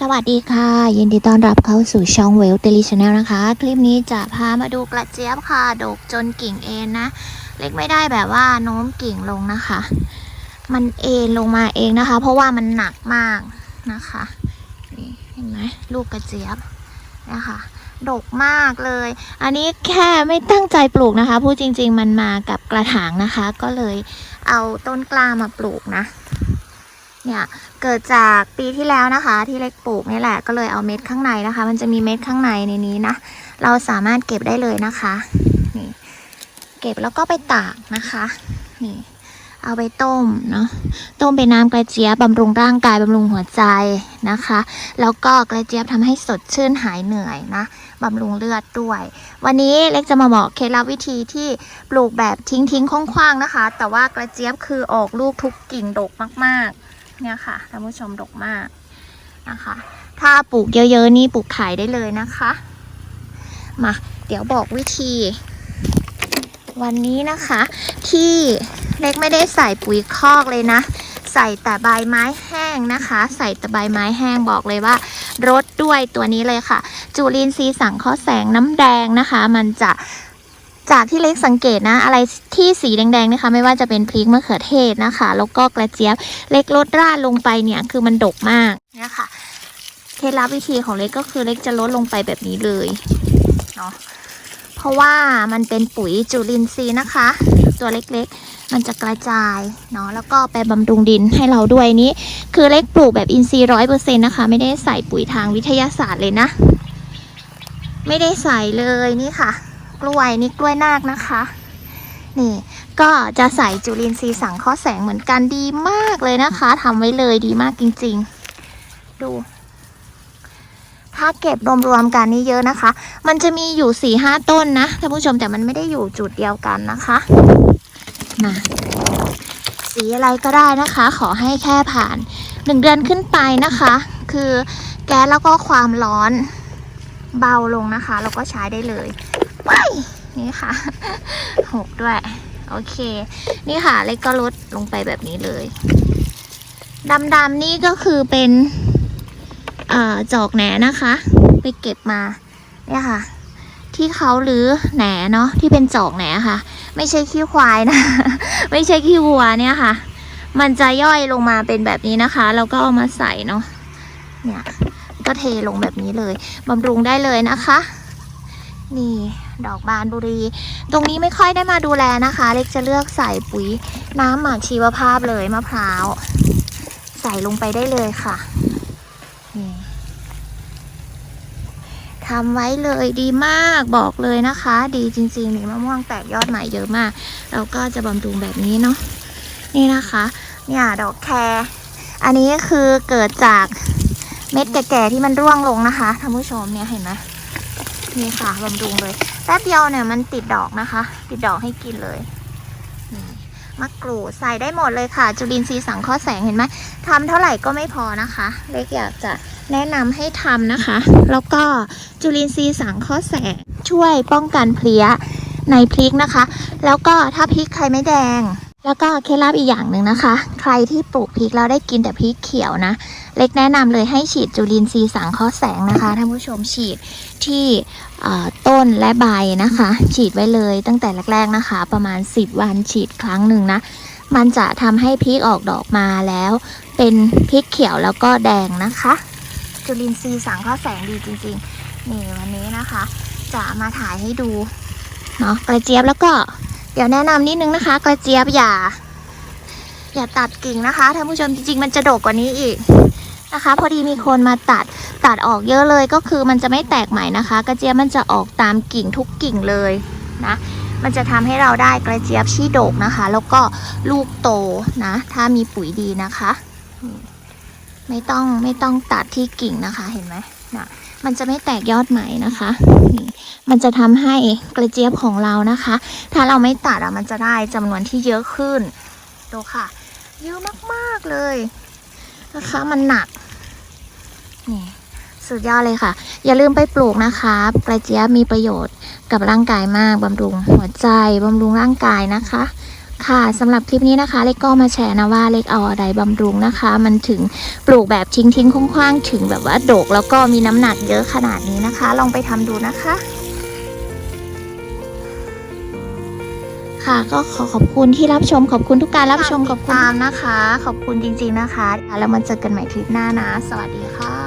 สวัสดีค่ะ ยินดีต้อนรับเข้าสู่ช่องเวลเ e ลิชแนลนะคะ คลิปนี้จะพามาดูกระเจี๊ยบค่ะ ดกจนกิ่งเอ็นนะ เล็กไม่ได้แบบว่าโน้มกิ่งลงนะคะ มันเอ็นลงมาเองนะคะ เพราะว่ามันหนักมากนะคะนี่เห็นไหมลูกกระเจี๊ยบนะคะดกมากเลย อันนี้แค่ไม่ตั้งใจปลูกนะคะ พูดจริง ๆ มันมากับกระถางนะคะ ก็เลยเอาต้นกล้ามาปลูกนะ เนี่ยเกิดจากปีที่แล้วนะคะ ที่เล็กปลูกนี่แหละก็เลยเอาเม็ดข้างในนะคะ มันจะมีเม็ดข้างในในนี้นะเราสามารถเก็บได้เลยนะคะนี่เก็บแล้วก็ไปตากนะคะนี่เอาไปต้มเนาะต้มเป็นน้ำกระเจี๊ยบบำรุงร่างกายบำรุงหัวใจนะคะ แล้วก็กระเจี๊ยบทำให้สดชื่นหายเหนื่อยนะบำรุงเลือดด้วย วันนี้เล็กจะมาบอกเคล็ดลับวิธีที่ปลูกแบบทิ้งทิ้งคว่างๆนะคะ แต่ว่ากระเจี๊ยบคือออกลูกทุกกิ่งดกมากๆ เนี่ยค่ะท่านผู้ชมดกมากนะคะ ถ้าปลูกเยอะๆนี่ปลูกขายได้เลยนะคะ มาเดี๋ยวบอกวิธี วันนี้นะคะ ที่เล็กไม่ได้ใส่ปุ๋ยคอกเลยนะ ใส่แต่ใบไม้แห้งนะคะ ใส่แต่ใบไม้แห้งบอกเลยว่ารดด้วยตัวนี้เลยค่ะจูลินทรีย์สังเคราะห์แสงน้ำแดงนะคะ มันจะ จากที่เล็กสังเกตนะ อะไรที่สีแดงๆนะคะ ไม่ว่าจะเป็นพริกมะเขือเทศนะคะ แล้วก็กระเจี๊ยบเล็กลดราดลงไปเนี่ยคือมันดกมากเนี่ยค่ะเคล็ดลับวิธีของเล็กก็คือเล็กจะลดลงไปแบบนี้เลยเนาะเพราะว่ามันเป็นปุ๋ยจุลินทรีย์นะคะ ตัวเล็กๆ มันจะกระจายเนาะแล้วก็ไปบำรุงดินให้เราด้วยนี้ คือเล็กปลูกแบบอินทรีย์ร้อยเปอร์เซ็นต์นะคะ ไม่ได้ใส่ปุ๋ยทางวิทยาศาสตร์เลยนะ ไม่ได้ใส่เลยนี่ค่ะ กล้วยนี่กล้วยนาคนะคะ นี่ก็จะใส่จุลินทรีย์สังเคราะห์แสงเหมือนกันดีมากเลยนะคะทำไว้เลยดีมากจริง ๆ ดู ถ้าเก็บรวมๆกันนี่เยอะนะคะ มันจะมีอยู่สี่ห้าต้นนะท่านผู้ชมแต่มันไม่ได้อยู่จุดเดียวกันนะคะมาสีอะไรก็ได้นะคะ ขอให้แค่ผ่านหนึ่งเดือนขึ้นไปนะคะ คือแก๊สแล้วก็ความร้อนเบาลงนะคะแล้วก็ใช้ได้เลย ว้ายนี่ค่ะหกด้วย โอเค นี่ค่ะเล็กก็ลดลงไปแบบนี้เลยดำๆนี่ก็คือเป็นเอ่อจอกแหนนะคะ ไปเก็บมาเนี่ยค่ะ ที่เขาหรือแหนเนาะที่เป็นจอกแหนค่ะ ไม่ใช่ขี้ควายนะ ไม่ใช่ขี้วัวเนี่ยค่ะ มันจะย่อยลงมาเป็นแบบนี้นะคะ แล้วก็เอามาใส่เนาะเนี่ยก็เทลงแบบนี้เลยบำรุงได้เลยนะคะ นี่ ดอกบานบุรี ตรงนี้ไม่ค่อยได้มาดูแลนะคะ เล็กจะเลือกใส่ปุ๋ยน้ำหมักชีวภาพเลยมะพร้าว ใส่ลงไปได้เลยค่ะนี่ทำไว้เลยดีมากบอกเลยนะคะ ดีจริงๆนี่มะม่วงแตกยอดใหม่เยอะมาก เราก็จะบำรุงแบบนี้เนาะนี่นะคะ เนี่ยดอกแครอันนี้คือเกิดจากเม็ดแก่ๆที่มันร่วงลงนะคะท่านผู้ชมเนี่ยเห็นไหม นี่ค่ะบำรุงเลย แป๊บเดียวเนี่ยมันติดดอกนะคะ ติดดอกให้กินเลยมะกรูดใส่ได้หมดเลยค่ะ จุลินทรีย์สังเคราะห์แสงเห็นไหมทำเท่าไหร่ก็ไม่พอนะคะ เล็กอยากจะแนะนำให้ทำนะคะ แล้วก็จุลินทรีย์สังเคราะห์แสงช่วยป้องกันเพลี้ยในพริกนะคะ แล้วก็ถ้าพริกใครไม่แดง แล้วก็เคล็ดลับอีกอย่างหนึ่งนะคะ ใครที่ปลูกพริกแล้วได้กินแต่พริกเขียวนะ เล็กแนะนำเลยให้ฉีดจุลินทรีย์สังเคราะห์แสงนะคะท่านผู้ชมฉีดที่ต้นและใบนะคะ ฉีดไว้เลยตั้งแต่แรกๆนะคะ ประมาณ 10 วันฉีดครั้งหนึ่งนะ มันจะทำให้พริกออกดอกมาแล้ว เป็นพริกเขียวแล้วก็แดงนะคะ จุลินทรีย์สังเคราะห์แสงดีจริง ๆ นี่วันนี้นะคะ จะมาถ่ายให้ดูเนาะกระเจี๊ยบแล้วก็ เดี๋ยวแนะนำนิดนึงนะคะ กระเจี๊ยบอย่า อย่าตัดกิ่งนะคะท่านผู้ชมจริงๆ มันจะดกกว่านี้อีกนะคะ พอดีมีคนมาตัดตัดออกเยอะเลยก็คือมันจะไม่แตกใหม่นะคะ กระเจี๊ยบมันจะออกตามกิ่งทุกกิ่งเลยนะมันจะทำให้เราได้กระเจี๊ยบที่ดกนะคะ แล้วก็ลูกโตนะ ถ้ามีปุ๋ยดีนะคะ ไม่ต้องไม่ต้องตัดที่กิ่งนะคะเห็นไหม นะมันจะไม่แตกยอดใหม่นะคะนี่มันจะทำให้กระเจี๊ยบของเรานะคะ ถ้าเราไม่ตัดอะมันจะได้จำนวนที่เยอะขึ้นดูค่ะ เยอะมากๆเลยนะคะ มันหนักนี่สุดยอดเลยค่ะ อย่าลืมไปปลูกนะคะกระเจี๊ยบมีประโยชน์กับร่างกายมากบำรุงหัวใจบำรุงร่างกายนะคะ ค่ะสำหรับคลิปนี้นะคะ เล็กก็มาแชร์นะว่าเล็กเอาอะไรบำรุงนะคะ มันถึงปลูกแบบทิ้งทิ้งๆคว้างๆถึงแบบว่าโดกแล้วก็มีน้ำหนักเยอะขนาดนี้นะคะ ลองไปทำดูนะคะค่ะก็ขอขอบคุณที่รับชมขอบคุณทุกการรับชมขอบคุณตามนะคะ ขอบคุณจริงๆนะคะ แล้วมาเจอกันใหม่คลิปหน้านะ สวัสดีค่ะ